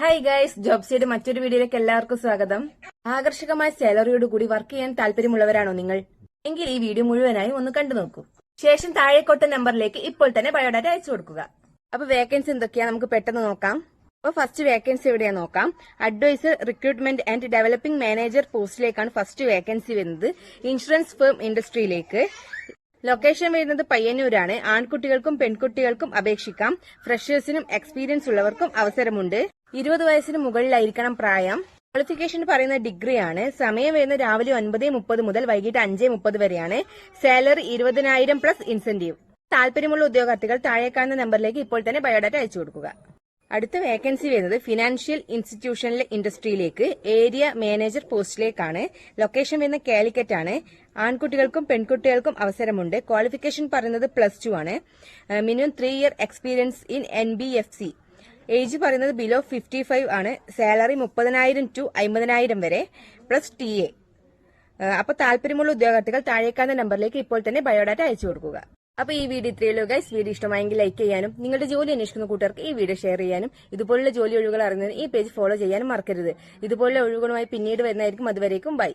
Hi guys ജോബ്സിയുടെ മറ്റൊരു വീഡിയോയിലേക്ക് എല്ലാവർക്കും സ്വാഗതം. ആകർഷകമായ സാലറിയോട് കൂടി വർക്ക് ചെയ്യാൻ താല്പര്യമുള്ളവരാണോ നിങ്ങൾ? എങ്കിൽ ഈ വീഡിയോ മുഴുവനായി ഒന്ന് കണ്ടു നോക്കൂ. ശേഷം താഴെക്കൊട്ട നമ്പറിലേക്ക് ഇപ്പോൾ തന്നെ ബയോഡാറ്റ അയച്ചു കൊടുക്കുക. അപ്പൊ വേക്കൻസി എന്തൊക്കെയാ നമുക്ക് പെട്ടെന്ന് നോക്കാം. അപ്പൊ ഫസ്റ്റ് വേക്കൻസി എവിടെയാ നോക്കാം. Advisor recruitment and developing manager പോസ്റ്റിലേക്കാണ് first vacancy വരുന്നത്. ഇൻഷുറൻസ് ഫേം ഇൻഡസ്ട്രിയിലേക്ക്. ലൊക്കേഷൻ വരുന്നത് പയ്യന്നൂരാണ്. ആൺകുട്ടികൾക്കും പെൺകുട്ടികൾക്കും അപേക്ഷിക്കാം. ഫ്രഷേഴ്സിനും എക്സ്പീരിയൻസ് ഉള്ളവർക്കും അവസരമുണ്ട്. ഇരുപത് വയസ്സിന് മുകളിലായിരിക്കണം പ്രായം. ക്വാളിഫിക്കേഷൻ പറയുന്ന ഡിഗ്രിയാണ് സമയം വരുന്ന രാവിലെ ഒൻപത് മുപ്പത് മുതൽ വൈകിട്ട് അഞ്ച് മുപ്പത് വരെയാണ്. സാലറി ഇരുപതിനായിരം പ്ലസ് ഇൻസെന്റീവ് താല്പര്യമുള്ള ഉദ്യോഗാർത്ഥികൾ താഴെ കാണുന്ന നമ്പറിലേക്ക് ഇപ്പോൾ തന്നെ ബയോഡാറ്റ അയച്ചു കൊടുക്കുക. അടുത്ത വേക്കൻസി വരുന്നത് ഫിനാൻഷ്യൽ ഇൻസ്റ്റിറ്റ്യൂഷനിലെ ഇൻഡസ്ട്രിയിലേക്ക് ഏരിയ മാനേജർ പോസ്റ്റിലേക്കാണ് ലൊക്കേഷൻ വരുന്ന കാലിക്കറ്റ് ആണ് ആൺകുട്ടികൾക്കും പെൺകുട്ടികൾക്കും അവസരമുണ്ട്. ക്വാളിഫിക്കേഷൻ പറയുന്നത് പ്ലസ് ടു ആണ്. Minimum three year experience in N B F C age പറയുന്നത് ബിലോ ഫിഫ്റ്റി ഫൈവ് ആണ്. സാലറി മുപ്പതിനായിരം ടു അമ്പതിനായിരം വരെ പ്ലസ് ടി എ അപ്പൊ താല്പര്യമുള്ള ഉദ്യോഗാർത്ഥികൾ താഴേക്കാന്ന നമ്പറിലേക്ക് ഇപ്പോൾ തന്നെ ബയോഡാറ്റ അയച്ചു കൊടുക്കുക. അപ്പൊ ഈ വീഡിയോ ഇത്രയുള്ളൂ ഗൈസ് വീഡിയോ ഇഷ്ടമായെങ്കിൽ ലൈക്ക് ചെയ്യാനും നിങ്ങളുടെ ജോലി അന്വേഷിക്കുന്ന കൂട്ടുകാർക്ക് ഈ വീഡിയോ ഷെയർ ചെയ്യാനും ഇതുപോലുള്ള ജോലി ഒഴിവുകൾ അറിയുന്നതിന് ഈ പേജ് ഫോളോ ചെയ്യാനും മറക്കരുത്. ഇതുപോലുള്ള ഒഴിവുകളുമായി പിന്നീട് വരുന്നതായിരിക്കും. അതുവരേക്കും ബൈ